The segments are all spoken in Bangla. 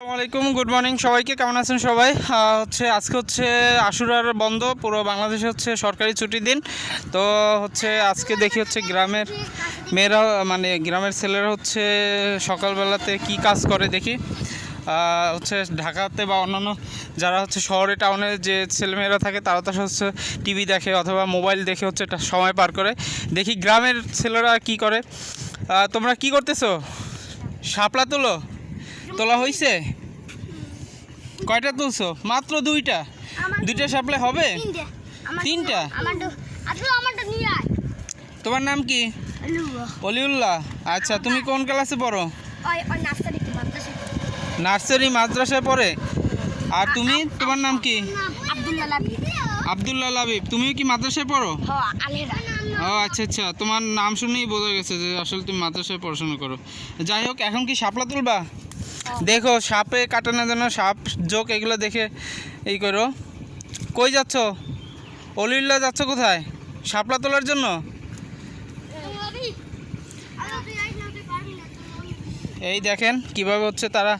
আসসালামু আলাইকুম, গুড মর্নিং সবাইকে, কেমন আছেন সবাই? হচ্ছে, আজকে হচ্ছে আশুরার বন্ধ, পুরো বাংলাদেশে হচ্ছে সরকারি ছুটির দিন। তো হচ্ছে, আজকে দেখি হচ্ছে গ্রামের মেয়েরা মানে গ্রামের ছেলেরা হচ্ছে সকালবেলাতে কি কাজ করে দেখি। হচ্ছে ঢাকাতে বা অন্যান্য যারা হচ্ছে শহরে, টাউনে যে ছেলেমেয়েরা থাকে, তারা তো হচ্ছে টিভি দেখে অথবা মোবাইল দেখে হচ্ছে সময় পার করে। দেখি গ্রামের ছেলেরা কি করে। তোমরা কি করতেছো? শাপলা তোলো? তোলা হয়েছে কয়টা তুলছো? মাত্র দুইটা? দুইটা সাপ্লাই হবে? তিনটা? আয়। তোমার নাম কি? অলিউল্লাহ। আচ্ছা তুমি কোন ক্লাসে পড়ো? নার্সারি মাদ্রাসায় পড়ে? আর তুমি? তোমার নাম কি? আব্দুল্লাহ লাবি আবদুল্লাহ লাবিব। তুমিও কি মাদ্রাসায় পড়ো? ও আচ্ছা আচ্ছা। তোমার নাম শুনেই বোঝা গেছে যে আসলে তুমি মাদ্রাসায় পড়াশোনা করো। যাই হোক এখন কি শাপলা তুলবা? দেখো সাপে কাটে না যেন সাপ জোক এগুলো দেখে এই করো। কই যাচ্ছ? অলিউল্লাহ যাচ্ছ কোথায়? সাপলা তোলার জন্য? এই দেখেন কীভাবে হচ্ছে তারা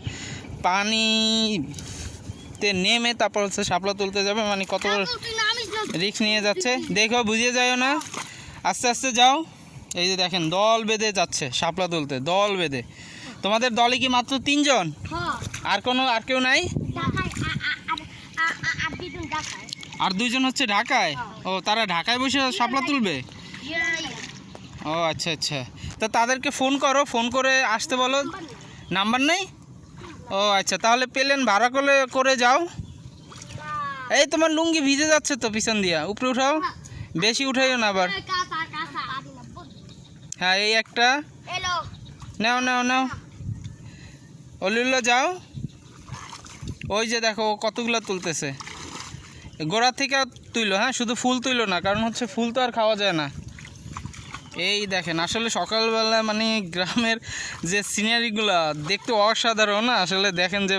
পানিতে নেমে তারপর হচ্ছে সাপলা তুলতে যাবে মানে কত রিক্স নিয়ে যাচ্ছে। দেখো বুঝিয়ে যাও না। আস্তে আস্তে যাও। এই যে দেখেন দল বেঁধে যাচ্ছে সাপলা তুলতে দল বেঁধে। তোমাদের দলে কি মাত্র তিনজন? আর কোনো আর কেউ নাই? আর দুইজন হচ্ছে ঢাকায়? ও তারা ঢাকায় বসে শাপলা তুলবে? ও আচ্ছা আচ্ছা। তা তাদেরকে ফোন করো ফোন করে আসতে বলো। নাম্বার নেই। ও আচ্ছা তাহলে পেলেন ভাড়া করে করে যাও। এই তোমার লুঙ্গি ভিজে যাচ্ছে তো পিছন দিয়া। উপরে উঠাও। বেশি উঠাইও না আবার। হ্যাঁ এই একটা। নাও নাও নাও। অলিউল্লা যাও। ওই যে দেখো কতগুলো তুলতেছে। গোড়া থেকে তুইলো হ্যাঁ? শুধু ফুল তুইলো না, কারণ হচ্ছে ফুল তো আর খাওয়া যায় না। এই দেখেন, আসলে সকালবেলা মানে গ্রামের যে সিনারিগুলো দেখতে অসাধারণ, না? আসলে দেখেন যে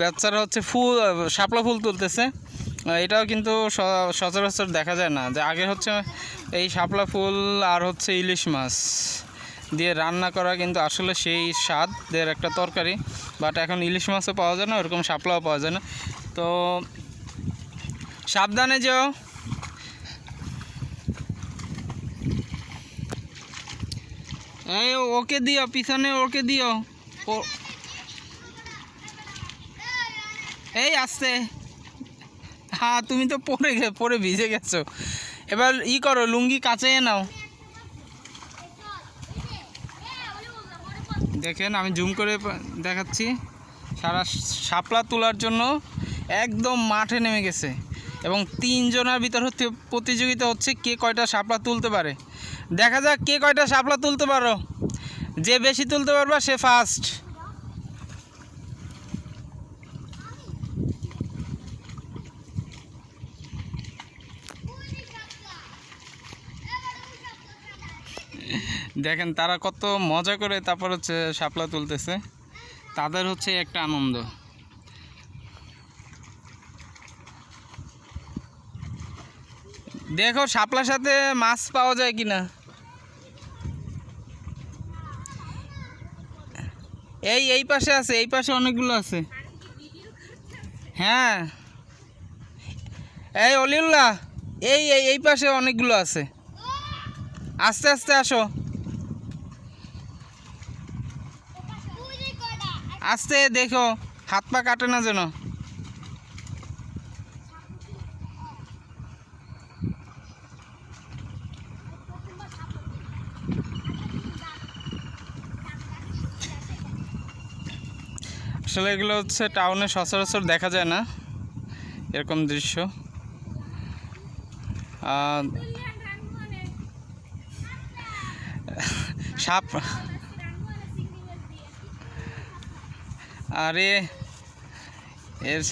বাচ্চারা হচ্ছে ফুল শাপলা ফুল তুলতেছে। এটাও কিন্তু সচরাচর দেখা যায় না। যে আগে হচ্ছে এই শাপলা ফুল আর হচ্ছে ইলিশ মাছ। দিয়ে রান্না করা কিন্তু আসলে সেই স্বাদের একটা তরকারি। বাট এখন ইলিশ মাছও পাওয়া যায় না, ওরকম শাপলাও পাওয়া যায় না। তো সাবধানে যাও। এই ওকে দিও, পিছনে ওকে দিও। ও এই আসতে। হ্যাঁ তুমি তো পরে পরে ভিজে গেছো। এবার ই করো, লুঙ্গি কাচাইয়ে নাও। দেখেন, আমি জুম করে দেখাচ্ছি। সারা সাপলা তোলার জন্য একদম মাঠে নেমে গেছে। এবং তিনজনের ভিতর হচ্ছে প্রতিযোগিতা হচ্ছে কে কয়টা সাপলা তুলতে পারে। দেখা যাক কে কয়টা সাপলা তুলতে পারো। যে বেশি তুলতে পারবা সে ফার্স্ট দেখেন তারা কত মজা করে তারপর হচ্ছে শাপলা তুলতেছে। তাদের হচ্ছে একটা আনন্দ। দেখো শাপলার সাথে মাছ পাওয়া যায় কিনা। এই এই পাশে আছে, এই পাশে অনেকগুলো আছে। হ্যাঁ। এই অলিউল্লাহ, এই এই এই পাশে অনেকগুলো আছে। আস্তে আস্তে আসো। আস্তে দেখো, হাত পা কাটে না যেন। আসলে এগুলো হচ্ছে টাউনে সচরাচর দেখা যায় না, এরকম দৃশ্য। সাপ আরে, এর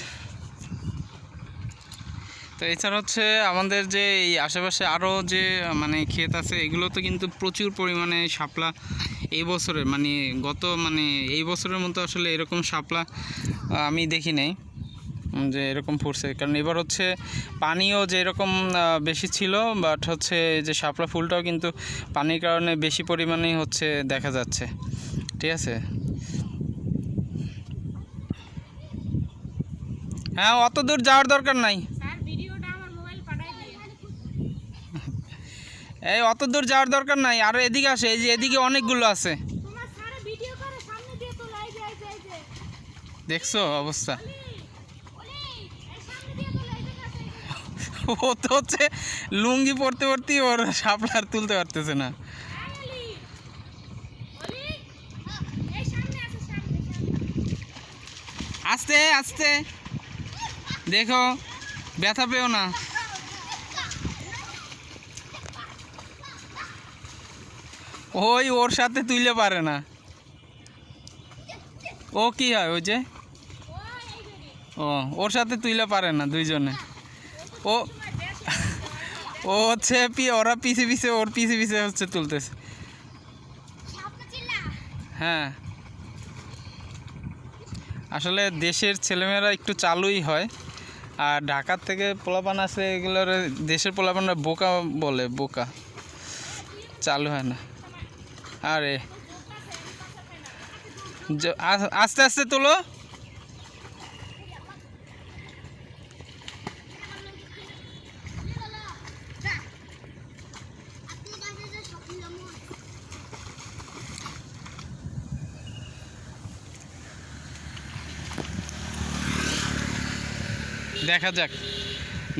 তো এছাড়া হচ্ছে আমাদের যে এই আশেপাশে আরও যে মানে ক্ষেত আছে, এগুলো তো কিন্তু প্রচুর পরিমাণে শাপলা এই বছরে মানে গত মানে এই বছরের মতো আসলে এরকম শাপলা আমি দেখি নাই, যে এরকম ফুটছে। কারণ এবার হচ্ছে পানিও যে এরকম বেশি ছিল বাট হচ্ছে যে শাপলা ফুলটাও কিন্তু পানির কারণে বেশি পরিমাণেই হচ্ছে দেখা যাচ্ছে। ঠিক আছে? হ্যাঁ অত দূর যাওয়ার দরকার নাই। এই অত দূর যাওয়ার দরকার নাই। আরও এদিকে আসে এই যে এদিকে অনেকগুলো আছে। দেখছ অবস্থা? ও তো হচ্ছে লুঙ্গি পরতে পরতেই ওর সাপলার তুলতে পারতেছে না। আস্তে আস্তে। দেখো, ব্যথা পেও না। ওই ওর সাথে তুইলে পারে না। ও কি হয় ওই যে? ও, ওর সাথে তুইলে পারে না দুইজনে। ও ও হচ্ছে ওরা পিছে পিছে, ওর পিছে পিছে হচ্ছে তুলতেছে। হ্যাঁ। আসলে দেশের ছেলেমেয়েরা একটু চালুই হয়। আর ঢাকার থেকে পোলাপান আছে এগুলোর, দেশের পোলাপানরা বোকা বলে, বোকা। চালু হয় না। আরে। আস্তে আস্তে তোলো। দেখা যাক।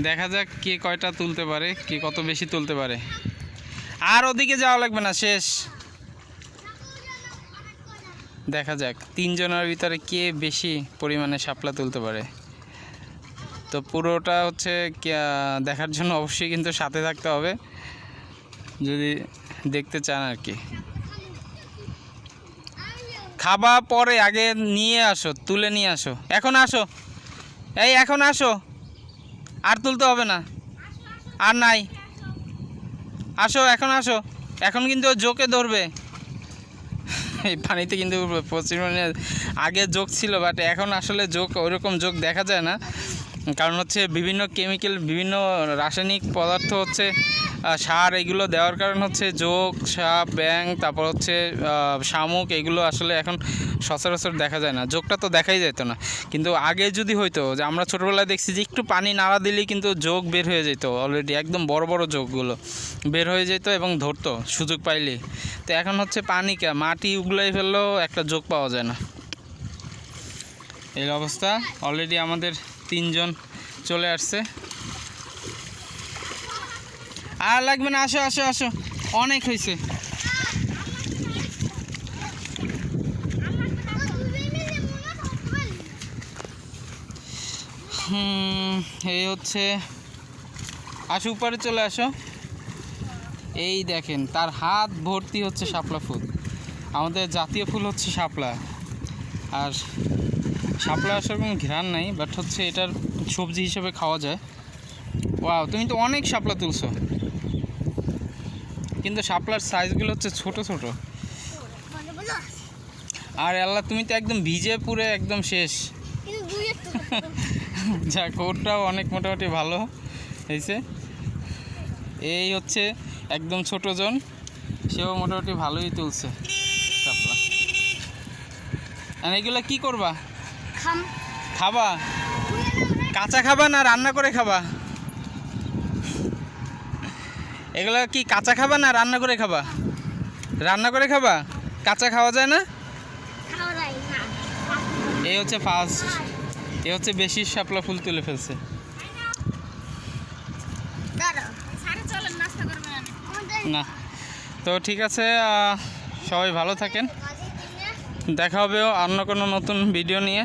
দেখা যাক কে কয়টা তুলতে পারে, কে কত বেশি তুলতে পারে। আর ওদিকে যাওয়া লাগবে না, শেষ। দেখা যাক, তিনজনের ভিতরে কে বেশি পরিমাণে শাপলা তুলতে পারে। তো পুরোটা হচ্ছে দেখার জন্য অবশ্যই কিন্তু সাথে থাকতে হবে, যদি দেখতে চান আর কি। খাবা পরে আগে নিয়ে আসো, তুলে নিয়ে আসো। এখন আসো। এই, এখন আসো। আর তুলতে হবে না। আর নাই। আসো, এখন আসো। এখন কিন্তু জোকে ধরবে। এই পানিতে কিন্তু প্রচুর মানে আগে জোক ছিল বাট এখন আসলে জোক ওইরকম জোক দেখা যায় না। কারণ হচ্ছে বিভিন্ন কেমিক্যাল বিভিন্ন রাসায়নিক পদার্থ হচ্ছে সার এগুলো দেওয়ার কারণ হচ্ছে যোগ, সাপ ব্যাং তারপর হচ্ছে শামুক এগুলো আসলে এখন সচরাচর দেখা যায় না। যোগটা তো দেখাই যেত না। কিন্তু আগে যদি হইতো, যে আমরা ছোটোবেলায় দেখছি যে একটু পানি নাড়া দিলেই কিন্তু যোগ বের হয়ে যেত অলরেডি একদম বড় বড় যোগগুলো বের হয়ে যেত এবং ধরতো, সুযোগ পাইলে। তো এখন হচ্ছে পানি কে, মাটি উগলাই ফেললেও একটা যোগ পাওয়া যায় না। এই অবস্থা। অলরেডি আমাদের তিনজন চলে আসছে। আর লাগবে না, আসো আসো আসো। অনেক হয়েছে। এই হচ্ছে। আসো, উপরে চলে আসো। এই দেখেন, তার হাত ভর্তি হচ্ছে শাপলা ফুল। আমাদের জাতীয় ফুল হচ্ছে শাপলা। আর শাপলা সেরকম ঘ্রাণ নাই বাট হচ্ছে এটার সবজি হিসেবে খাওয়া যায়। ওয়াও তুমি তো অনেক শাপলা তুলছো। কিন্তু শাপলার সাইজগুলো হচ্ছে ছোট ছোট। আর আল্লাহ, তুমি তো একদম ভিজে পুরে একদম শেষ। যাক, ওরটাও অনেক মোটামুটি ভালো হয়েছে। এই হচ্ছে একদম ছোট জন, সেও মোটামুটি ভালোই তুলছে শাপলা আর এগুলো কি করবা? খাবা? কাঁচা খাবা না রান্না করে খাবা? এগুলো কি কাঁচা খাবা না রান্না করে খাবা? রান্না করে খাবা? কাঁচা খাওয়া যায় না? খাওয়া যায় না। এই হচ্ছে ফার্স্ট এ হচ্ছে বেশি শাপলা ফুল তুলে ফেলছে। না। তো ঠিক আছে সবাই ভালো থাকেন। দেখা হবে অন্য কোনো নতুন ভিডিও নিয়ে।